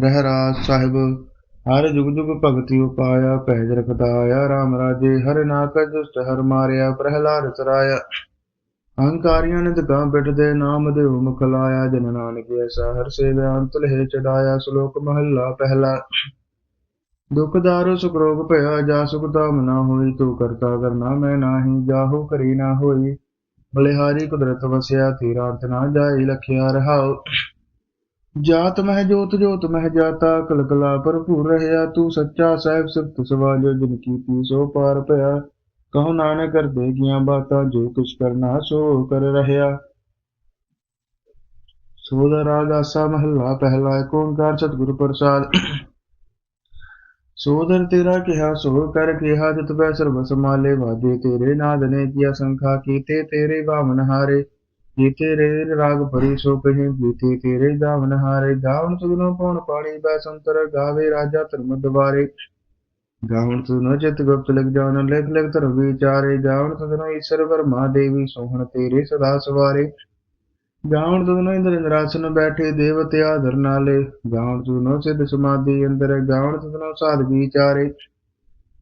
ਰਹਿਰਾਜ ਸਾਹਿਬ, ਹਰ ਜੁਗ ਜੁਗ ਭਗਤੀ ਉਪਾਇਆ ਪਹਿਜ ਰਖਦਾ ਆਇਆ RAM ਰਾਜੇ ਹਰ ਨਾਕ ਦੁਸ਼ਟ, ਹਰ ਮਾਰਿਆ, ਪ੍ਰਹਿਲਾਦ ਤਰਾਇਆ ਅਹੰਕਾਰੀਆਂ ਨੇ ਦਗਾ ਬਿਠਦੇ ਨਾਮ ਦੇ ਮੁਖ ਲਾਇਆ, ਜਨ ਨਾਨਕ ਐਸਾ ਹਰ ਸੇਵਿਆ ਅੰਤ ਲਹਿ ਚੜਾਇਆ, ਸ਼ਲੋਕ ਮਹੱਲਾ ਪਹਿਲਾ। ਦੁਖ ਦਾਰੂ ਸੁਖ ਰੋਗ ਭਇਆ, ਜਾ ਸੁਖ ਦਾਮ ਨਾ ਹੋਈ, ਤੂੰ ਕਰਤਾ ਕਰਨਾ ਮੈਂ ਨਾਹੀ, ਜਾਹੂ ਕਰੀ ਨਾ ਹੋਈ। ਬਲਿਹਾਰੀ ਕੁਦਰਤ ਵਸਿਆ ਤੀਰਾਂਤ ਨਾ ਜਾਈ ਲਖਿਆ ਰਹਾਓ ਜਾਤ ਮਹਿ ਜੋਤ ਜੋਤ ਮਹਿ ਜਾਤਾ, ਕਲਕਲਾ ਭਰਪੂਰ ਰਹਿਆ, ਤੂੰ ਸੱਚਾ ਸਾਹਿਬ ਸਿਫਤ ਸਵਾਜੋ ਜਿਨ ਕੀਤੀ ਸੋ ਪਾਰ ਭਇਆ ਕਹੋ ਨਾਨਕ ਕਰਦੇ ਗੀਆਂ ਬਾਤਾਂ, ਜੋ ਕੁਛ ਕਰਨਾ ਸੋ ਕਰ ਰਹਿਆ। ਸੋਦਾ ਰਾਗ ਆਸਾ ਮਹੱਲਾ, ਪਹਿਲਾ ਏਕ ਓੰਕਾਰ, ਸਤਿਗੁਰ ਪ੍ਰਸਾਦ। ਸੋਦਰ ਤੇਰਾ ਕਿਹਾ, ਸੋ ਕਰ ਕਿਹਾ, ਜਤ ਪੈ ਸਰਬ ਸਮਾਲੇ ਵਾਜੇ ਤੇਰੇ ਨਾਦ ਨੇ, ਕੀਆ ਸੰਖਾ ਕੀਤੇ ਤੇਰੇ ਬਾਵਨ ਹਾਰੇ। ਕੀਤੇ ਰੇ ਰਾਗ ਭਰੀ ਸੋ ਕਹੇ ਕੀਤੇ ਤੇਰੇ ਗਾਵਨ ਹਾਰੇ, ਗਾਵਨ ਤੁਧਨੋ ਪਉਣ ਪਾਣੀ ਬੈ ਸੰਤਰ, ਗਾਵੇ ਰਾਜਾ ਧਰਮ ਦਵਾਰੇ ਗਾਵਨ ਤੁਧਨੋ ਚਿਤ ਗੁਪਤ ਲਿਖ ਜਾਣ, ਲਿਖ ਲਿਖ ਧਰ ਵਿਚਾਰੇ। ਗਾਵਨ ਤੁਧਨੋ ਈਸ਼ਰ ਵਰਮਾ ਦੇਵੀ, ਸੋਹਣ ਤੇਰੇ ਸਦਾ ਸਵਾਰੇ। ਗਾਵਨ ਤੁਧਨੋ ਇੰਦਰ ਇੰਦਰਾਸਨ ਬੈਠੇ, ਦੇਵਤੇ ਆਦਰ ਨਾਲੇ। ਗਾਵਨ ਤੁਧਨੋ ਸਿੱਧ ਸਮਾਧੀ ਅੰਦਰ, ਗਾਵਨ ਤੁਧਨੋ ਸਾਧਗੀ ਚਾਰੇ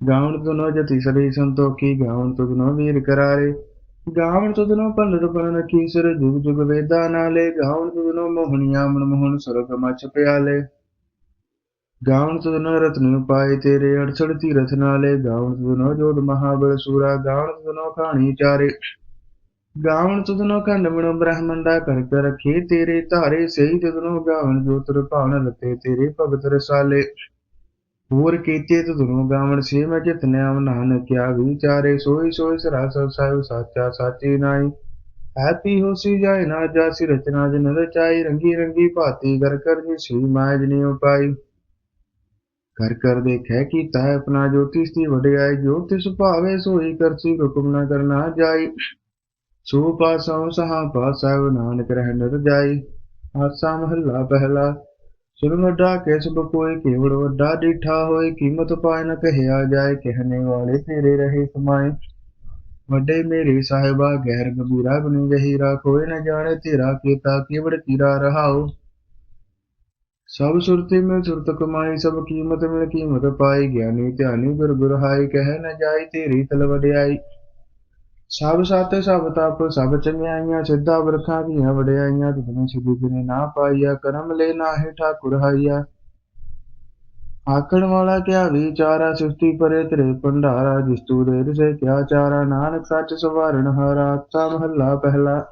ਗਾਵਨ ਤੁਨੋ ਜਤੀ ਸਰੀ ਸੰਤੋਖੀ ਗਾਉਣ ਤੁਧਨੋ ਵੀਰ ਕਰਾਰੇ। ਗਾਵਨ ਤੁਧਨੋ ਪੰਡਤ ਪਰਨ ਕੀਸਰ ਜੁਗ ਜੁਗ ਵੇਦਾ ਨਾਲੇ ਗਾਵਨ ਤੁਧਨੋ ਮੋਹਣੀਆਂ ਮਨ ਮੋਹਨ ਸੁਰਗ ਮਚ ਪਿਆਲੇ। ਗਾਵਨ ਤੁਧਨੋ ਰਤਨ ਉਪਾਏ ਤੇਰੇ ਅੜਸੜ ਤੀਰਥ ਨਾਲੇ। ਗਾਵਨ ਤੁਧਨੋ ਜੋਧ ਮਹਾਬਲ ਸੂਰਾ। ਗਾਵਨ ਤੁਧਨੋ ਖਾਣੀ ਚਾਰੇ। ਗਾਵਨ ਤੁਧਨੋ ਖੰਡ ਮਣ ਬ੍ਰਹਮੰਡਾ ਕਰ ਕਰ ਰਖੇ ਤੇਰੇ ਧਾਰੇ। ਸਹੀ ਤੁਧਨੋ ਗਾਵਨ ਜੋਤਰ ਭਾਵਨ ਰਤੇ ਤੇਰੇ ਭਗਤ ਰਸਾਲੇ ਹੋਰ ਕੀਤੇ ਤੁਧਨੋ ਗਾਵਨ ਸੇ ਮੈਂ ਜਿਤਨਿਆ ਨਾਨਕ ਕਿਆ ਵਿਚਾਰੇ ਸੋਈ ਸੋਈ ਸਰਾਸਰ ਸਾਹਿਬ ਸਾਚਾ ਸਾਚੀ ਨਾਈ ਹੈਪੀ ਹੋਸੀ ਜਾਏ ਨਾ ਜਾਸੀ ਰਚਨਾ ਜਨ ਰਚਾਈ, ਰੰਗੀ ਰੰਗੀ ਭਾਤੀ ਕਰ ਕਰ ਜੀ ਸ੍ਰੀ ਮਾਇ ਜਨੀ ਉਪਾਈ। ਕਰ ਕਰ ਦੇਖੈ ਕੀਤਾ ਆਪਣਾ ਜੋਤਿਸ਼ ਦੀ ਵਡਿਆਈ, ਜੋ ਤਿਸ ਭਾਵੇ ਸੋਈ ਕਰਸੀ ਹੁਕਮ ਨਾ ਕਰਨਾ ਜਾਈ। ਸੋ ਪਾਸੋਂ ਸਹਾ ਪਾਸਾ ਨਾਨਕ ਰਹਿ ਨਿਰ ਜਾਈ। ਆਸਾ ਮਹੱਲਾ ਪਹਿਲਾ ਸੁਨ ਵੱਡਾ ਕੇ ਸਭ ਕੋਈ ਕੇਵੜ ਵੱਡਾ ਡੀਠਾ ਹੋਏ ਕੀਮਤ ਪਾਇ ਨ ਕਹਿਆ ਜਾਏ ਕਹਿਨੇ ਵਾਲੇ ਤੇਰੇ ਰਹੇ ਸਮਾਏ। ਵੱਡੇ ਮੇਰੇ ਸਾਹਿਬਾ, ਗਹਿਰ ਗੰਭੀਰਾ ਗੁਨੀ ਗਹੀਰਾ, ਕੋਈ ਨ ਜਾਣੇ ਤੇਰਾ ਕੀਤਾ ਕੇਵੜ ਕੀਰਾ ਰਹਾਓ ਸਭ ਸੁਰਤੀ ਮਿਲ ਸੁਰਤ ਕਮਾਈ, ਸਭ ਕੀਮਤ ਮਿਲ ਕੀਮਤ ਪਾਈ, ਗਿਆਨੀ ਧਿਆਨੀ ਗੁਰ ਗੁਰ ਹਾਈ ਕਹਿ ਨ ਜਾਈ ਤੇਰੀ ਤਲ ਵਡਿਆਈ। ਸਭ ਸਤ ਸਭ ਤਪ, ਸਭ ਚੰਗਿਆਈਆਂ ਸਿੱਧਾ ਵਰਖਾਂ ਦੀਆਂ ਵਡਿਆਈਆਂ ਤੁਧਨੇ ਸਿੱਧੀ ਨੇ ਨਾ ਪਾਈਆ, ਕਰਮ ਲੈ ਨਾਹੀ ਠਾਕੁਰ ਹਾਈਆ। ਆਕਣ ਵਾਲਾ ਕਿਆ ਵਿਚਾਰਾ ਸ੍ਰਿਸ਼ਟੀ ਪਰੇ ਤੇਰੇ ਭੰਡਾਰਾ, ਜਿਸ ਤੂ ਦੇ ਰਿਸੇ ਕਿਆ ਚਾਰਾ, ਨਾਨਕ ਸੱਚ ਸਵਾਰਣ ਹਾਰਾ ਆਸਾ ਮਹੱਲਾ ਪਹਿਲਾ।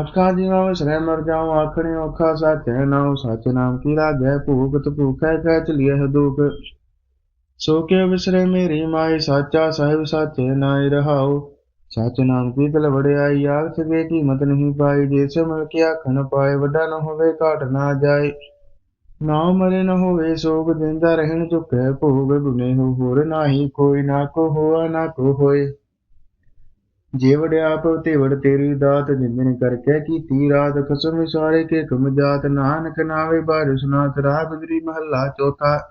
ਆਖਾਂ ਜੀਵਾਂ ਵਿਸਰੈ ਮਰ ਜਾਉ, ਆਖਣੇ ਔਖਾ ਸੱਚ ਹੈ ਨਾਉ, ਸੱਚ ਨਾਮ ਕੀ ਲਾਗੈ ਭੂਖਤ ਭੂਖੈ ਕਹਿ ਚਲੀਐ ਦੁਖ ਸੋ ਕੇ ਵਿਸਰੇ ਮੇਰੀ ਮਾਈ? ਸਾਚਾ ਸਾਹਿਬ ਸਾਚੇ ਨਾਇ ਰਹਾਉ। ਸੱਚ ਨਾਮ ਕੀ ਤਲ ਵੜਿਆਈ ਆਖ ਸਕੇ ਕੀਮਤ ਨਹੀਂ ਪਾਈ। ਜੇ ਮਿਲ ਕੇ ਆਖਣ ਪਾਏ, ਵੱਡਾ ਨ ਹੋਵੇ, ਘਾਟ ਨਾ ਜਾਏ। ਨਾ ਮਰੇ ਨ ਹੋਵੇ, ਸੋਗ ਜਿੰਦਾ ਰਹਿਣ ਝੁਕੈ ਭੋਗ ਗੁਨੇ ਹੋ, ਹੋਰ ਨਾਹੀ ਕੋਈ ਨਾ ਕੋ ਹੋਆ, ਨਾ ਕੋ ਹੋਏ। ਜੇ ਵੜਿਆਪ ਤੇ ਵੜ ਤੇਰੀ ਦਾਤ ਜਿੰਦਨ ਕਰਕੇ ਕੀਤੀ ਰਾਤ। ਖਸਮ ਸਾਰੇ ਕੇ ਕਮ ਜਾਤ, ਨਾਨਕ ਨਾਵੇ, ਬਾਰਿਸ਼ ਨਾਥ ਰਾਗ ਗਰੀ ਮਹੱਲਾ ਚੌਥਾ।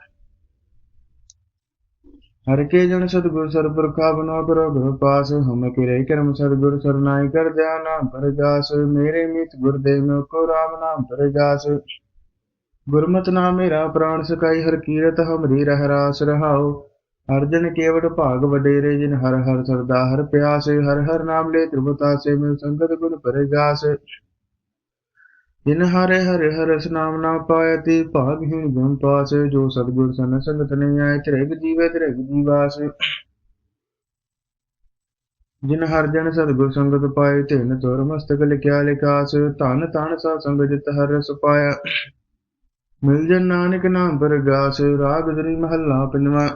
ਹਰ ਕੇ ਜਨ ਸਤਗੁਰ ਸਰਪੁਰਖਾ ਬਨੋ ਕਰੋ, ਗੁਰ ਪਾਸ ਹਮ ਕਿਰੇ ਕਰਮ ਸਤਗੁਰ ਸਰਨਾਈ ਕਰ ਜਾ ਨਾਮ ਮੇਰੇ ਮਿਤ ਗੁਰਦੇਵ ਨੋ ਕੋ ਰਾਮ ਨਾਮ ਪਰ ਗੁਰਮਤਿ ਨਾਮ ਮੇਰਾ ਪ੍ਰਾਣ ਸਕਾਈ ਹਰ ਕੀਰਤ ਹਮਰੀ ਰਹਿ ਰਾਸ ਰਹਾਉ। ਅਰਜਨ ਕੇਵਟ ਭਾਗ ਵਡੇਰੇ, ਜਿਨ ਹਰ ਹਰ ਸਰਦਾ ਹਰ ਪਿਆਸੇ, ਹਰ ਹਰ ਨਾਮ ਲੈ ਤ੍ਰਿਪਤਾ ਸੇ ਮਿਲ ਸੰਗਤ ਗੁਣ ਪਰ ਜਾਸ ਜਿਨ ਹਰੇ ਹਰਿ ਹਰਸ ਨਾਮ ਨਾ ਪਾਇ ਤੇ ਭਾਗਹੀਣ ਗੁਣ ਪਾਸ, ਜੋ ਸਤਗੁਰ ਸਨ ਸੰਗਤ ਨਹੀਂ ਆਏ, ਤ੍ਰਿਗ ਜੀਵੇ ਤ੍ਰਿਗ ਜੀਵਾਸ। ਜਿਨ ਹਰ ਜਨ ਸਤਗੁਰ ਸੰਗਤ ਪਾਏ ਤਿਨ ਤੁਰ ਮਸਤਕ ਲਿਖਿਆ ਲਿਖਾਸ, ਧਨ ਧਨ ਸਾ ਸੰਗ ਜਿਤ ਹਰ ਰਸ ਪਾਇਆ। ਮਿਲ ਜਨ ਨਾਨਕ ਨਾਮ ਪਰਗਾਸ, ਰਾਗ ਦਰੀ ਮਹੱਲਾ ਪੰਜਵਾ।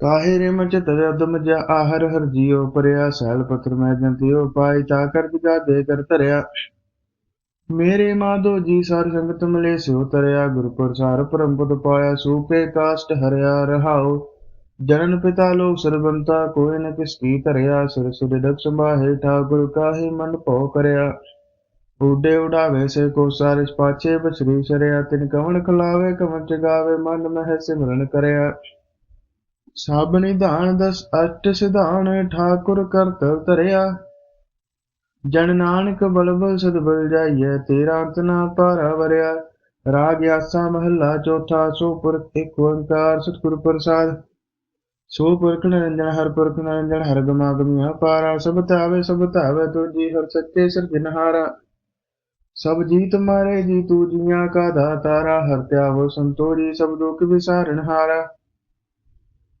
ਕਾਹੇ ਰੇ ਮਚ ਤਰ ਅਦਮ ਜਾ ਆਹਰ ਹਰ ਜੀਉ ਪਰਿਆ, ਸੈਲ ਪਤਰ ਮੈਂ ਜੰਤਿਓ ਪਾਈ ਤਾ ਕਰ ਬਿਗਾ ਦੇ ਕਰ ਧਰਿਆ। ਮੇਰੇ ਮਾਧੋ ਜੀ ਸਾਰ ਸੰਗਤ ਮਿਲੇ ਸਿਉ ਤਰਿਆ, ਗੁਰ ਪ੍ਰਸਾਰ ਪਰਮ ਪਦ ਪਾਇਆ ਸੂਪੇ ਕਾਸ਼ਟ ਹਰਿਆ ਰਹਾਉ। ਜਨਨ ਪਿਤਾ ਲੋਕ ਸਰਬੰਤਾ, ਕੋਈ ਨ ਕਿਸ ਕੀ ਧਰਿਆ, ਸਿਰ ਸੁਰ ਦਕ ਸੰਭਾਹੇ, ਠਾਕੁਰ ਕਾਹੇ ਮਨ ਭਉ ਕਰਿਆ। ਉਡੇ ਉਡਾਵੇ ਸੇ ਕੋ ਸਾਰਿਸ ਪਾਛੇ ਬਸਰੀ ਸ਼ਰਿਆ, ਤਿਨ ਕਵਣ ਖਲਾਵੇ, ਕਵਣ ਜਗਾਵੇ, ਮਨ ਮਹਿ ਸਿਮਰਨ ਕਰਿਆ। ਸਭ ਨਿਧਾਨ ਦਸ ਅਸ਼ਟ ਸਿਧਾਨ, ਠਾਕੁਰ ਕਰਤਵ ਧਰਿਆ। ਜਨ ਨਾਨਕ ਬਲਬਲ ਸਦ ਬਲ ਜਾਈਐ, ਤੇਰਾ ਅੰਤ ਨਾ ਪਾਰਾ ਵਰਿਆ। ਰਾਗ ਆਸਾ ਮਹੱਲਾ ਚੌਥਾ ਸੋ ਪੁਰਖ ਇੱਕ ਓੰਕਾਰ, ਸਤਿਗੁਰ ਪ੍ਰਸਾਦ। ਸੋ ਪੁਰਖ ਨਿਰੰਜਨ ਹਰ ਪੁਰਖ ਨਿਰੰਜਨ ਹਰ ਗਮਾ ਗਮਿਆ ਸਭ ਧਾਵੇ ਸਭ ਧਾਵੇ ਤੁਜੀ ਹਰ ਸੱਚੇ ਸਿਰਜਨਹਾਰਾ ਸਭ ਜੀਤ ਮਾਰੇ, ਜੀ ਤੂ ਜੀਆਂ ਕਾ ਦਾਤਾਰਾ। ਹਰ ਧਿਆਵੋ ਸੰਤੋਰੀ ਸਭ ਦੁਖ ਵਿਸਾਰਨ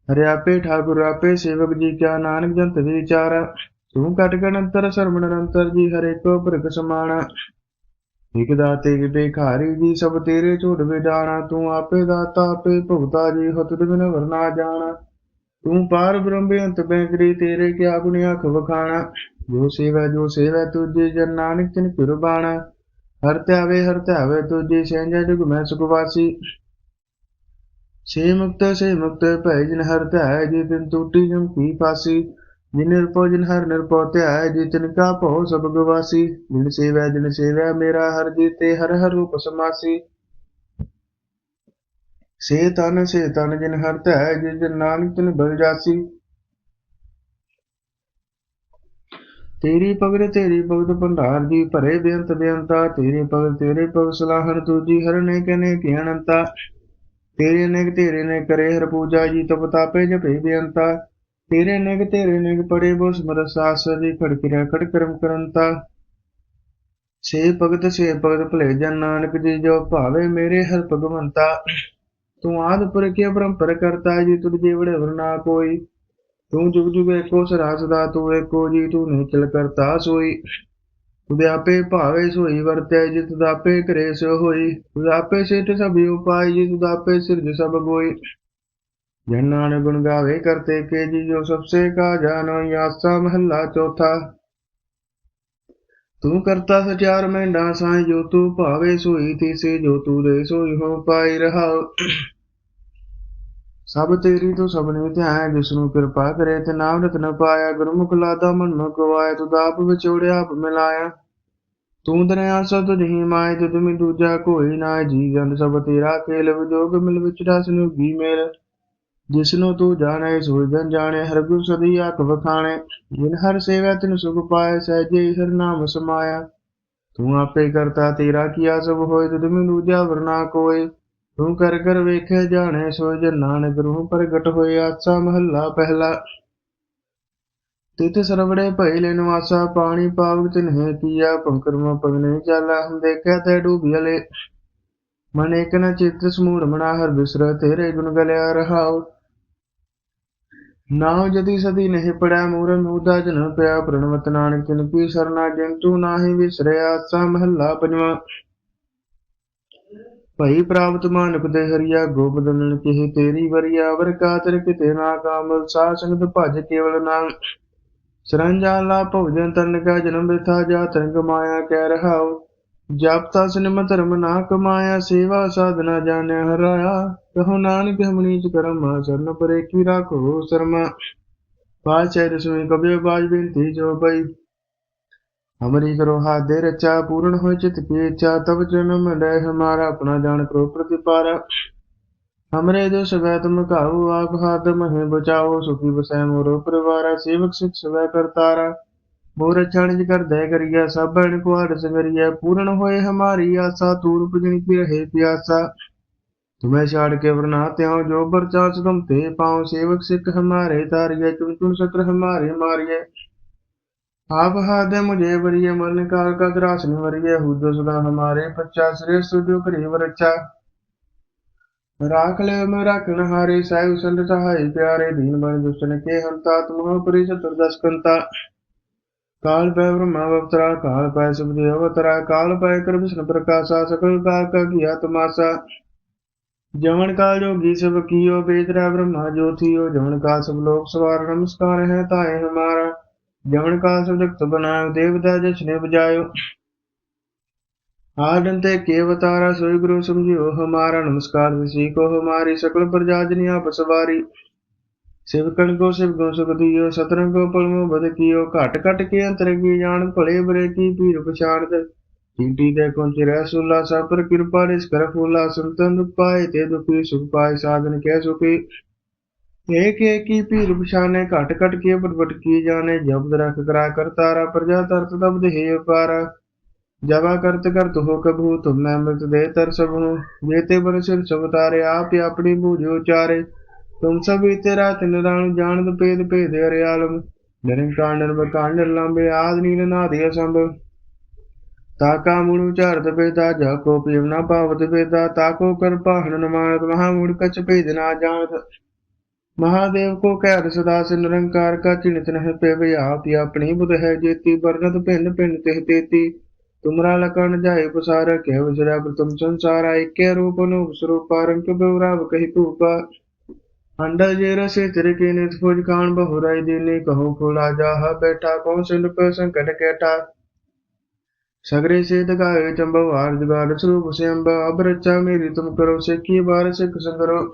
ਹਰਿਆਪੇ ਠਾਕੁਰ ਆਪੇ ਸੇਵਕ ਜੀ ਕਿਆ ਨਾਨਕ ਜੰਤ ਵਿਚਾਰਾ। ਤੂੰ ਕਟ ਗਣੰਤਰ ਸਰਵਣ ਨਿਰੰਤਰ ਜੀ, ਹਰੇ ਕੋ ਭ੍ਰਿਗ ਸਮਾਣਾ। ਇਕ ਦਾਤੇ ਕੀ ਬੇਖਾਰੀ ਜੀ, ਸਭ ਤੇਰੇ ਝੋੜ ਵਿਡਾਣਾ। ਤੂੰ ਆਪੇ ਦਾਤਾ, ਆਪੇ ਭੁਗਤਾ ਜੀ, ਹੁਤ ਬਿਨ ਵਰਨਾ ਜਾਣਾ। ਤੂੰ ਪਾਰ ਬ੍ਰਹਮ ਬੇਅੰਤ ਬੈਂਕਰੀ, ਤੇਰੇ ਕਿਆ ਗੁਣ ਅੱਖ ਵਖਾਣਾ। ਜੋ ਸੇਵਾ ਜੋ ਸੇਵਾ, ਤੁਝੇ ਜਨ ਨਾਨਕ ਤਿਨ ਕੁਰਬਾਣਾ ਹਰ ਧਿਆਵੇ ਹਰ ਧਿਆਵੇ, ਤੁਝੇ ਸਹਿਜਾ ਜੁਗ ਮੈਂ ਸੁਖਵਾਸੀ ਸੇ ਮੁਕਤ ਸੇ ਮੁਕਤ ਭੈ ਜਿਨ ਹਰ ਧਿਆਏ, ਜੀ ਤਿਨ ਟੂਟੀ ਜਮ ਕੀ ਪਾਸੀ। ਜਿਨ ਨਿਰਭਉ ਜਿਨ ਹਰ ਨਿਰਭਉ ਧਿਆਏ ਜੀ ਤਿਨ ਕਾ ਭਉ ਸਭ ਗਵਾਸੀ। ਜਿਨ ਸੇਵੈ ਜਿਨ ਸੇਵੈ, ਮੇਰਾ ਹਰ ਜੀਤੇ ਹਰ ਹਰ ਰੂਪ ਸਮਾਸੀ। ਸੇ ਤਨ ਸੇ ਤਨ ਜਿਨ ਹਰ ਧਿਆਏ ਜੀ ਜਿਨ ਨਾਨਕ ਤਿਨ ਬਲ ਜਾਸੀ। ਤੇਰੀ ਭਗਤ ਤੇਰੀ ਭਗਤ ਭੰਡਾਰ, ਜੀ ਭਰੇ ਬੇਅੰਤ ਬੇਅੰਤਾ। ਤੇਰੇ ਭਗਤ ਤੇਰੇ ਭਗਤ ਸਲਾਹਣ ਤੁਜੀ ਹਰ ਨੇ ਕਨੇ ਕੀ ਅਨੰਤਾ ਤੇਰੇ ਨੇਕ, ਤੇਰੇ ਨੇ ਕਰੇ ਹਰ ਪੂਜਾ, ਜੀ ਤਪ ਤਾਪੇ ਜਪੇ ਬੇਅੰਤਾ। ਤੇਰੇ ਨਿਗ, ਤੇਰੇ ਨੇਕ ਪੜੇ ਬੋ ਸਮਰ ਸਾਸ ਖੜਕਿਰਿਆ ਖੜ ਕਰਮ ਕਰੰਤਾ ਸੇ ਭਗਤ ਸੇ ਭਗਤ ਭਲੇ ਜਨ ਨਾਨਕ ਜੀ, ਜੋ ਭਾਵੇ ਮੇਰੇ ਹਰ ਭਗਵੰਤਾ। ਤੂੰ ਆਦ ਪੁਰਖਿ ਪਰੰਪਰ ਕਰਤਾ ਜੀ, ਤੁਧ ਜੀਵੜੇ ਵਰਨਾ ਕੋਈ। ਤੂੰ ਜੁਗ ਜੁਗ ਏਕੋ ਸਦਾ ਸਦਾ ਤੂੰ ਏਕੋ ਜੀ, ਤੂੰ ਨਿਚਲ ਕਰਤਾ ਸੋਈ। ਤੁਧ ਆਪੇ ਭਾਵੇ ਸੋਈ ਵਰਤੈ ਜਿ, ਤੁਧ ਆਪੇ ਕਰੇ ਸੋ ਹੋਈ। ਤੁਧ ਆਪੇ ਸਿਟ ਸਭ ਉਪਾਈ ਜੀ, ਤੁਧ ਆਪੇ ਸਿਰਜ ਸਭ ਗੋਈ। ਜਨ ਨਾਨਕ ਗੁਣ ਗਾਵੇ ਕਰਤੇ ਕੇ ਜੀ ਜੋ ਸਭਸੇ ਕਾ ਜਾਨੋ ਆਸਾ ਮਹੱਲਾ ਤੂੰ ਕਰਤਾ ਸਚਾਰ ਮਹਿੰਡਾ ਸਾਈ ਜੋ ਤੂੰ ਭਾਵੇ ਸੋਈ ਤੀਸੇ ਜੋ ਤੂੰ ਦੇ ਸੋਈ ਹੋ ਪਾਈ ਰਹਾਉ। ਸਭ ਤੇਰੀ ਤੂੰ ਸਭਨੇ ਧਿਆਨ ਜਿਸ ਨੂੰ ਕਿਰਪਾ ਕਰੇ ਤੇ ਨਾਮ ਰਤਨ ਪਾਇਆ। ਗੁਰਮੁਖ ਲਾਦਾ ਮਨ ਮੁਖ ਗਵਾਇਆ ਤੁਧ ਆਪ ਵਿਚੋੜਿਆ ਆਪ ਮਿਲਾਇਆ। ਤੂੰ ਦਰਿਆ ਸਭ ਤੁਝੀ ਮਾਇ ਤੁਧ ਮਿ ਦੂਜਾ ਕੋਈ ਨਾ ਜੀ ਜਨ ਸਭ ਤੇਰਾ ਖੇਲ ਵਿਜੋਗ ਮਿਲ ਵਿਚੜਾ ਸਨੁਗੀ ਮੇਲ। ਜਿਸਨੂੰ ਤੂੰ ਜਾਣੈ ਸੋਈ ਜਨ ਜਾਣੈ, ਹਰ ਗੁਰ ਸਦੀ ਆਖ ਵਖਾਣੈ। ਜਿਨ ਹਰ ਸੇਵਾ, ਤਿਨ ਸੁਖ ਪਾਏ ਸਹਿਜੇ ਹਰ ਨਾਮ ਸਮਾਇਆ। ਤੂੰ ਆਪੇ ਕਰਤਾ, ਤੇਰਾ ਕੀਆ ਸਭ ਹੋਏ ਤੁਧ ਮਿ ਦੂਜਾ ਵਰਨਾ ਕੋਏ ਤੂੰ ਕਰ ਕਰ ਵੇਖਿਆ ਜਾਣੈ ਸੋਇ ਜਨ ਨਾਨਕ ਰੂਹ ਪ੍ਰਗਟ ਹੋਏ ਆਸਾ ਮਹੱਲਾ ਪਹਿਲਾ। ਤਿਤ ਸਰਵੜੇ ਭਈ ਲੈ ਨਿਵਾਸਾ, ਪਾਣੀ ਪਾਵਕ ਤਿਨਹਿ ਕੀਆ ਪੰਕਰਮ ਪਗਨੇ ਚਾਲਾ, ਹਮ ਦੇਖਿਆ ਤੇ ਡੂਬਿਆਲੇ ਮਨ ਇਕ ਨ ਚਿਤ ਸਮੂੜ ਮਨਾ, ਹਰ ਬਿਸਰ ਤੇਰੇ ਗੁਣ ਗਲਿਆ ਰਹਾਉ। ਨਾਉ ਜਦੀ ਸਦੀ ਨਹੀਂ ਪੜਿਆ ਮੂਰ ਮੂਦਾ ਜਨ ਪਿਆ ਪ੍ਰਣਵਤ ਨਾਨਕ ਤਿਨ ਕੀ ਸਰਨਾ ਜੰਤੂ ਨਾਹੀ ਵਿਸਰਿਆ ਆਸਾ ਮਹੱਲਾ ਪੰਜਵਾ। ਭਈ ਪ੍ਰਾਪਤ ਮਾਨਕ ਦੇ ਹਰੀਆ ਗੋਬਿੰਦ ਕਿਹੇ ਤੇਰੀ ਵਰੀਆ ਵਰ ਕਾਤਰ ਕਿਤੇ ਨਾ ਕਾਮਲ, ਸਾ ਸੰਗਤ ਭਜ ਕੇਵਲ ਨਾਮ। ਸਰੰਜਾਲਾ ਭਵਜਨ ਤਨ ਕਾ ਜਨਮ ਬਿਥਾ, ਜਾ ਤਰੰਗ ਮਾਇਆ ਕਹਿ ਰਹਾਉ। ਜਪ ਤਾ ਸਿਨਮ ਧਰਮ ਨਾ ਕਮਾਇਆ, ਸੇਵਾ ਸਾਧਨਾ ਜਾਣਿਆ, ਹਰਾਇਆ। ਕਹੋ ਨਾਨਕ ਹਮਨੀਚ ਕਰਮ ਸਰਨ ਪਰੇ ਕੀ ਰਾਖੋ ਸਰਮ। ਪਾਚੈ ਰਸਵੇਂ ਕਬੇ ਬਾਜ ਬੇਨਤੀ ਜੋ ਬਈ। ਹਮਰੀ ਕਰੋ ਹਾਥ ਦੇ ਰਚਾ, ਪੂਰਨ ਹੋਇ ਚਿਤ ਕੀ ਇਛਾ ਤਬ ਜਨਮ ਲੈ ਹਮਾਰਾ ਆਪਣਾ ਜਾਣ ਕਰੋ ਪ੍ਰਤਿਪਾਰ। ਹਮਰੇ ਜੋ ਸਵੈ ਤੁਮ ਘਾਉ, ਆਪ ਹਾਦਮ ਹੈ ਬਚਾਓ, ਸੁਖੀ ਬਸੈ ਮੋਰੋ ਪਰਿਵਾਰਾ। ਸੇਵਕ ਸਿਖ ਸਵੈ ਕਰਤਾਰਾ। मोर छाणिज कर दे करिया सब बहन को हर संगरिया पूर्ण होए हमारी आशा तूर पुजन की रहे प्यासा तुम्हें छाड़ के वरना त्यों जो बरचास तुम ते पाओ सेवक सिख हमारे तारिये चुन चुन सत्र हमारे मारिये आप हाथ मुझे वरिय मन काल का ग्रासन वरिय हुजो सदा हमारे पच्चा श्रेष्ठ जो करीब रक्षा राख ले में राखन हारे साय संत सहाय प्यारे दीन बन दुष्टन के हंता तुम परि चतुर्दश कंता काल पै ब्रह्मा अवतरा काल पै सुखदेव अवतरा काल पै कर विष्णु प्रकाशा सकल काल का किया तमाशा जमन काल जोगी सब कियो बेदरा ब्रह्मा जो थियो जमन काल सब लोग सवार नमस्कार है ताए हमारा जमन काल सब जगत बनायो देवता जछने बजायो आदंते के अवतारा सोई गुरु समझियो हमारा नमस्कार ऋषि को हमारी सकल प्रजाजनी आप सवारी ਸੇਵਕਣ ਕੋ ਸਿਵ ਗੋ ਸੁਗਦੀਓ ਸਤਰੰ ਕੋ ਪਲਮੋ ਬਦ ਕੀਓ ਘਟ ਘਟ ਕੇ ਅੰਤਰ ਕੀ ਜਾਣ, ਭਲੇ ਬਰੇ ਕੀ ਪੀਰ ਪਛਾਣ ਦੇ। ਚੀਟੀ ਦੇ ਕੁੰਜ ਰਹਿ ਸੁਲਾ ਸਭ ਪਰ ਕਿਰਪਾ ਰਿਸ ਕਰ ਫੂਲਾ ਸੰਤਨ ਰੁਪਾਏ ਤੇ ਦੁਖੀ ਸੁਖ ਪਾਏ ਸਾਧਨ ਕਹਿ ਸੁਖੀ। ਏਕ ਏਕ ਹੀ ਪੀਰ ਪਛਾਣੇ, ਘਟ ਘਟ ਕੇ ਬਟਬਟ ਕੀ ਜਾਣੇ ਜਬ ਰਖ ਕਰਾ ਕਰਤਾਰਾ ਪ੍ਰਜਾ ਤਰਤ ਤਬ ਦੇਹ ਪਾਰ ਜਵਾ ਕਰਤ ਕਰ ਤੁਹ ਕਭੂ ਤੁਮਨੇ ਮ੍ਰਿਤ ਦੇ ਤਰ ਸਭੂ। ਮੇਤੇ ਬਰ ਸਿਰ ਸਭ ਤਾਰੇ ਆਪ ਆਪਣੀ ਬੂਝ ਉਚਾਰੇ। ਤੁਮ ਸਭ ਤੇਰਾ ਤਿਨ ਰਾਣ ਜਾਣਤ ਭੇਦ ਭੇਦ ਅਰੇ ਆਲਮ। ਨਿਰੰਕਾਰ ਨਿਰਮਕਾਂਡ ਲੰਬੇ ਆਦ ਨੀਲ ਨਾਦੀ ਅਸੰਭ। ਤਾ ਕਾ ਮੂੜ ਉਚਾਰਤ ਪੇਤਾ ਜਾ ਕੋ ਪੀਵ ਨਾ ਪਾਵਤ ਪੇਤਾ ਤਾ ਕੋ ਕਰ ਪਾਹਣ ਨਮਾਨਤ ਮਹਾ ਮੂੜ ਕਛ ਭੇਦ ਨਾ ਜਾਣਤ। ਮਹਾਦੇਵ ਕੋ ਕਹਿ ਰਸਦਾ ਸੇ ਨਿਰੰਕਾਰ, ਕਾ ਚਿੰਤ ਨਹਿ ਪੇਵੇ ਆਪੀ ਆਪਣੀ ਬੁਧ ਹੈ ਜੇਤੀ, ਵਰਨਤ ਭਿੰਨ ਭਿੰਨ ਤਿਹ ਤੇਤੀ। ਤੁਮਰਾ ਲਕਣ ਜਾਏ ਪਸਾਰ ਕਹਿ ਵਿਚਰਾ ਪ੍ਰਤਮ ਸੰਸਾਰਾ, ਇਕੇ ਰੂਪ ਨੂੰ ਸਰੂਪਾਰੰ ਕੋ ਬਿਵਰਾਵ ਕਹਿ ਤੂਪਾ बेवराव कही पूपा अंडा जे रसे तिर के नित फौज खान बहुराई दीने कहो फूला जाहा बैठा कौन सिंध पे संकट कैठा सगरे से दगाए चंबव हार जगाड़ स्वरूप से अम्ब अब रचा मेरी तुम करो से की बार सिख संगरो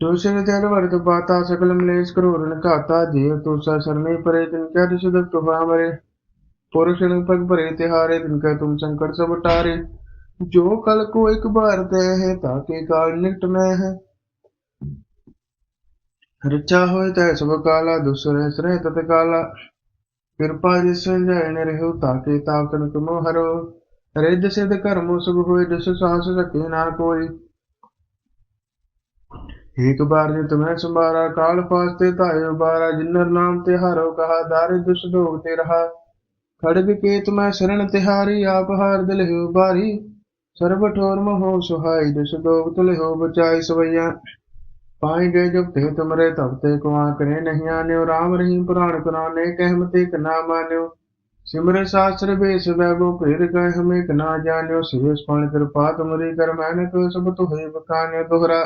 दूसरे तेल वर्ग पाता सकल मलेश करोरण घाता जीव तुसा सरने परे तिनका सुदक तुफा मरे पुरुष पग भरे तिहारे तिनका तुम संकट सब टारे जो कल को एक बार दे है ताके काल निकट में है रिचा होए तय सब काला दुसरे सरे तत काला कृपा जिस जय न रहो ताके ताकन तुम हरो रिद सिद्ध कर्म सुख होए जस साहस सके ना कोई एक बार ने तुम्हें संभारा काल फास्ते ताय उबारा जिन्नर नाम तिहारो कहा दारिद दुष दोग ते रहा खड़ग के तुम्हें शरण तिहारी आप हार दिल हो बारी सर्व ठोर महो सुहाई दुष दोग तुल हो बचाई सवैया ਪਾਈ ਗਏ ਜੋ ਤੇ ਤੁਮਰੇ ਤਬ ਤੇ ਕੁਆ ਕਰੇ ਨਹੀਂ ਆਨਿਓ, ਰਾਮ ਰਹੀਮ ਪੁਰਾਣ ਪੁਰਾਣੇ ਕਹਿਮਤੇ ਕ ਨਾ ਮਾਨਿਓ। ਸਿਮਰ ਸਾਸਤਰ ਬੇਸ ਵੈਭੋ ਫਿਰ ਕਹਿ ਹਮੇ ਕ ਨਾ ਜਾਣਿਓ ਸਿਵੇਸ ਪਾਣ ਕਿਰਪਾ ਤੁਮਰੀ ਕਰ ਮੈਨਕ ਸਭ ਤੁਹੇ ਬਖਾਨਿਓ ਦੁਹਰਾ।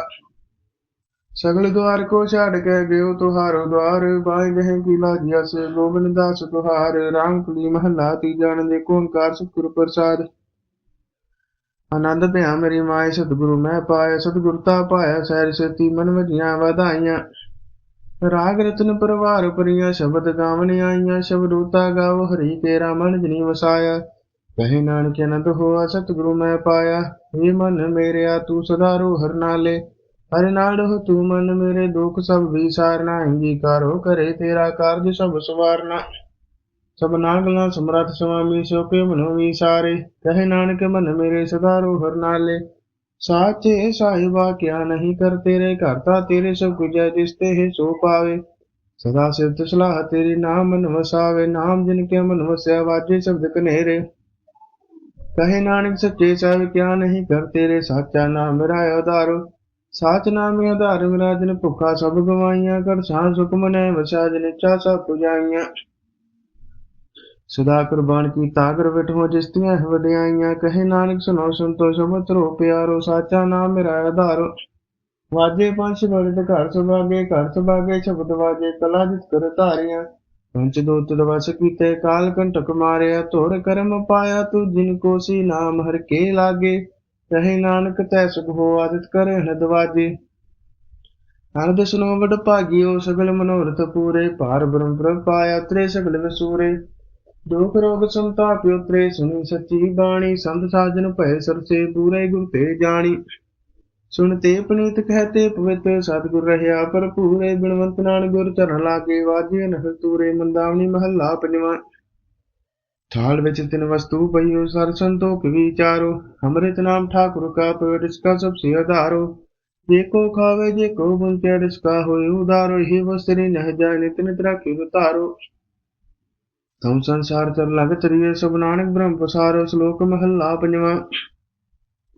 ਸਗਲ ਦੁਆਰ ਕੋ ਛਾੜ ਕੇ ਗਿਓ ਤੁਹਾਰੋ ਦੁਆਰ ਬਾਈ ਗਹਿ ਕੀ ਲਾਜਿਆ ਸੇ ਗੋਬਿੰਦ ਦਾਸ ਤੁਹਾਰ, ਰਾਮ ਕੁਲੀ ਮਹਲਾ ਤੀ ਜਾਣ ਦੇ ਕੋਨਕਾਰ ਸਤਿਗੁਰ ਪ੍ਰਸਾਦ। ਆਨੰਦ ਭਿਆ ਮੇਰੀ ਮਾਏ ਸਤਿਗੁਰੂ ਮੈਂ ਪਾਇਆ, ਸਤਿਗੁਰ ਤਾ ਪਾਇਆ ਸਹਿਰ ਸਤੀ ਮਨ ਵਜੀਆਂ ਵਧਾਈਆਂ। ਰਾਗ ਰਤਨ ਪਰਵਾਰ ਪਰੀਆਂ ਸ਼ਬਦ ਗਾਵਣ ਆਈਆਂ, ਸ਼ਬਦ ਉਤਾ ਗਾਵ, ਹਰੀ ਤੇਰਾ ਮਨ ਜਨੀ ਵਸਾਇਆ। ਕਹੇ ਨਾਨਕ ਅਨੰਦ ਹੋਆ, ਸਤਿਗੁਰੂ ਮੈਂ ਪਾਇਆ ਏ ਮਨ ਮੇਰਿਆ, ਤੂੰ ਸਦਾ ਰੋ ਹਰ ਨਾਲੇ। ਹਰ ਨਾਲ ਹੋ ਤੂੰ ਮਨ ਮੇਰੇ, ਦੁੱਖ ਸਭ ਵਿਸਾਰਨਾ ਅੰਗੀਕਾਰੋ ਕਰੇ ਤੇਰਾ ਕਾਰਜ ਸਭ ਸਵਾਰਨਾ। ਸਭ ਨਾਗਲਾ ਸਮਰੱਥ ਸੁਆਮੀ ਸੋ ਕੇ ਮਨੋ ਵਿਸਾਰੇ ਕਹੇ ਨਾਨਕ, ਮਨ ਮੇਰੇ ਸਦਾ ਰੋ ਨਾਲੇ। ਸਾਚੇ ਸਾਹਿਬਾ, ਕਿਆ ਨਹੀਂ ਕਰ ਤੇਰੇ ਘਰ ਤਾ ਤੇਰੇ ਸਭ ਕੁਝ ਜਿਸ ਤੇ ਹੈ ਸੋ ਪਾਵੇ। ਸਦਾ ਸਿਫਤ ਸਲਾਹ ਤੇਰੀ ਨਾਮ ਮਨ ਵਸਾਵੇ। ਨਾਮ ਜਿਨ ਕੇ ਮਨ ਵਸਿਆ, ਵਾਜੇ ਸ਼ਬਦ ਕਨੇਰੇ। ਕਹੇ ਨਾਨਕ, ਸੱਚੇ ਸਾਹਿਬ, ਕਿਆ ਨਹੀਂ ਕਰ ਤੇਰੇ ਸਾਚਾ ਨਾਮ ਮੇਰਾ ਉਦਾਰੋ ਸਾਚ ਨਾਮੇ ਆਧਾਰ ਮੇਰਾ ਜਿਨ ਭੁੱਖਾ ਸਭ ਗਵਾਈਆਂ। ਕਰ ਸਾਂ ਸੁਖ ਮਨੈ ਵਸਾ, ਜਿਨ ਇੱਛਾ ਸਭ ਪੁਜਾਈਆਂ। ਸਦਾ ਕੁਰਬਾਨ ਕੀਤਾ ਕਰ ਵਿਠੋ ਜਿਸਤੀਆਂ ਵਡਿਆਈਆਂ ਕਹੇ ਨਾਨਕ ਸੁਨੋ ਸੰਤੋਸ਼ ਮਤਰੋ ਪਿਆਰੋ ਸਾਚਾ ਨਾਮ ਮੇਰਾ ਆਧਾਰ। ਵਾਜੇ ਪੰਛ ਬੜਦ ਘਰ ਸੁਭਾਗੇ ਘਰ ਸੁਭਾਗੇ, ਸ਼ਬਦ ਵਾਜੇ, ਕਲਾ ਜਿਤ ਕਰ ਧਾਰਿਆ। ਪੰਚ ਦੋਤ ਦਵਸ ਕੀਤੇ, ਕਾਲ ਕੰਟਕ ਮਾਰਿਆ ਧੋੜ ਕਰਮ ਪਾਇਆ, ਤੂੰ ਜਿਨ ਕੋ ਸੀ ਨਾਮ ਹਰ ਕੇ ਲਾਗੇ। ਕਹੇ ਨਾਨਕ, ਤੈ ਸੁਖ ਹੋ ਆਦਿਤ ਕਰੇ ਹਦਵਾਜੀ ਅਨੰਦ ਸੁਨੋ ਵਡ ਭਾਗਿਓ, ਸਗਲ ਮਨੋਰਥ ਪੂਰੇ ਪਾਰ ਬ੍ਰਹਮ ਪ੍ਰਭ ਪਾਇਆ ਤਰੇ ਸਗਲ ਵਿਸੂਰੇ। ਦੁਖ ਰੋਗ ਸੰਤਾਪਿ ਉਤਰੇ ਸੁਣੀ ਸੱਚੀ ਬਾਣੀ, ਸੰਤ ਸਾਜਨ ਭਏ ਸਰਸੇ ਪੂਰੇ ਗੁਰ ਤੇ ਜਾਣੀ। ਸੁਣਤੇ ਪਨੀਤ ਕਹਤੇ ਪਵਿੱਤ ਸਤਿਗੁਰ ਰਹਿਆ ਭਰਪੂਰੇ ਬਿਨਵੰਤ ਨਾਲ ਗੁਰ ਚਰਨ ਲਾਗੇ ਵਾਜੇ ਨਹਿ ਤੂਰੇ ਮੰਦਾਵਣੀ ਮਹੱਲਾ ਪੰਜਵਾਂ। ਥਾਲ ਵਿੱਚ ਤਿੰਨ ਵਸਤੂ ਪਈਓ, ਸਰ ਸੰਤੋਖ ਵਿਚਾਰੋ, ਅੰਮ੍ਰਿਤ ਨਾਮ ਠਾਕੁਰ ਕਾ ਪਵਿੱਤ ਇਸਕਾ ਸਭ ਸੇ ਆਧਾਰੋ। ਜੇ ਕੋ ਖਾਵੇ, ਜੇ ਕੋ ਬੁਨ ਤੇ ਰਿਸਕਾ ਹੋਇ ਉਦਾਰੋ ਹੀ ਵਸਰੀ ਨਹਿ ਜਾਏ, ਨਿਤ ਨਿਤ ਰਾਖੀ ਉਤਾਰੋ। ਤਉ ਸੰਸਾਰ ਚਰ ਲਗ ਤਰੀਏ ਸਭ ਨਾਨਕ ਬ੍ਰਹਮ ਪਸਾਰੋ ਸ਼ਲੋਕ ਮਹੱਲਾ ਪੰਜਵਾਂ।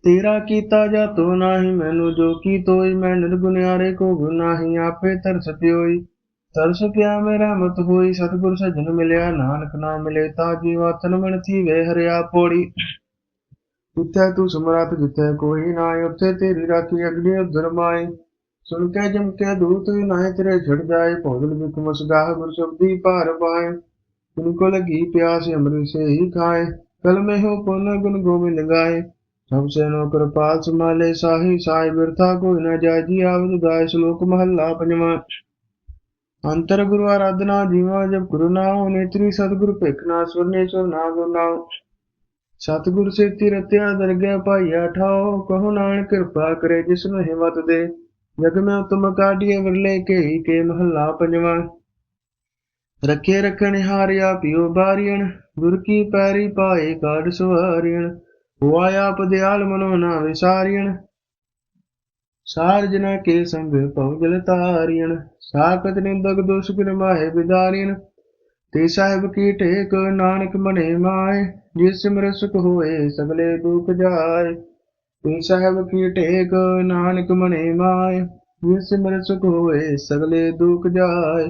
ਤੇਰਾ ਕੀਤਾ ਜਾ ਤੋ ਨਾਹੀ ਮੈਨੂੰ ਜੋ ਕੀ ਤੋਈ, ਮੈਂ ਨਿਰਗੁਨਿਆਰੇ ਕੋ ਗੁਨਾਹੀ ਆਪੇ ਤਰਸ ਪਿਓਈ। ਤਰਸ ਪਿਆ ਮੇਰਾ ਮਤ ਹੋਈ, ਸਤਿਗੁਰ ਸਜਣ ਮਿਲਿਆ, ਨਾਨਕ ਨਾਮ ਮਿਲੇ ਤਾਂ ਜੀਵਾ ਤਨ ਮਨ ਥੀਵੇ ਹਰਿਆ ਪੋੜੀ। ਜਿੱਥੇ ਤੂੰ ਸਮਰੱਥ, ਜਿੱਥੇ ਕੋਈ ਨਾ ਉੱਥੇ ਤੇਰੀ ਰਾਖੀ ਅਗਨੀ ਉਧਰ ਮਾਈ ਸੁਣ ਕੇ ਜਮ ਕੇ ਦੂਤ ਨਾਏ ਤੇਰੇ ਛੜ ਜਾਏ, ਭੋਜਨ ਵਿਖ ਮਸਗਾਹ, ਗੁਰ ਸ਼ਬਦੀ ਭਾਰ ਪਾਏ। ਤੁਨ ਕੋ ਲਗੀ ਪਿਆਸ ਅੰਮ੍ਰਿਤ ਸੇ ਹੀ ਖਾਏ, ਕਲ ਮੈਂ ਹੋ ਪੁਨ ਗੁਣ ਗੋਬਿੰਦ ਗਾਏ। ਸਭ ਸੇ ਨੋ ਕਿਰਪਾਲ ਸਮਾਲੇ ਸਾਹੀ ਸਾਈ ਬਿਰਥਾ ਕੋਈ ਨਾ ਜਾਈ ਜੀ ਆਵਦ ਗਾਏ ਸ਼ਲੋਕ ਮਹੱਲਾ ਪੰਜਵਾਂ। ਅੰਤਰ ਗੁਰੂ ਆਰਾਧਨਾ ਜੀਵਾ ਜਬ ਗੁਰੂ ਨਾਮ ਨੇਤਰੀ ਸਤਿਗੁਰ ਭੇਖਨਾ ਸੁਰਨੇਸ਼ਵਰ ਨਾ ਗੁਰ ਨਾਮ ਸਤਿਗੁਰ ਸੇਤੀ ਰਤਿਆ ਦਰਗਹਿ ਪਾਈਆ ਠਾਓ ਕਹੋ ਨਾਨਕ ਕਿਰਪਾ ਕਰੇ ਜਿਸ ਨੂੰ ਹਿੰਮਤ ਦੇ। ਜਗ ਮੈਂ ਤੁਮ ਕਾਢੀਏ ਵਿਰਲੇ ਕੇ ਕੇ ਮਹੱਲਾ ਪੰਜਵਾਂ। ਰੱਖੇ ਰੱਖਣ ਹਾਰਿਆ ਪਿਓ ਬਾਰੀਣ, ਗੁਰ ਕੀ ਪੈਰੀ ਪਾਏ ਕਾਢ ਸਵਾਰੀਣ ਹੋਆ ਆਪ ਦਿਆਲ ਮਨੋ ਨਾ ਵਿਸਾਰੀਣ। ਸਾਰ ਜਨਾ ਕੇ ਸੰਗ ਪਉਜਲ ਤਾਰੀਣ, ਸਾਖਤ ਨਿੰਦਕ ਦੋਸ਼ ਗੁਣ ਵਿਦਾਰੀਣ ਤੇ ਸਾਹਿਬ ਕੀ ਟੇਕ ਨਾਨਕ ਮਨੇ ਮਾਏ, ਜਿਸ ਸਿਮਰ ਸੁਖ ਹੋਏ ਸਗਲੇ ਦੁਖ ਜਾਏ। ਤੇ ਸਾਹਿਬ ਕੀ ਟੇਕ ਨਾਨਕ ਮਨੇ ਮਾਏ, ਜਿਸ ਸਿਮਰ ਸੁਖ ਹੋਏ ਸਗਲੇ ਦੁਖ ਜਾਏ।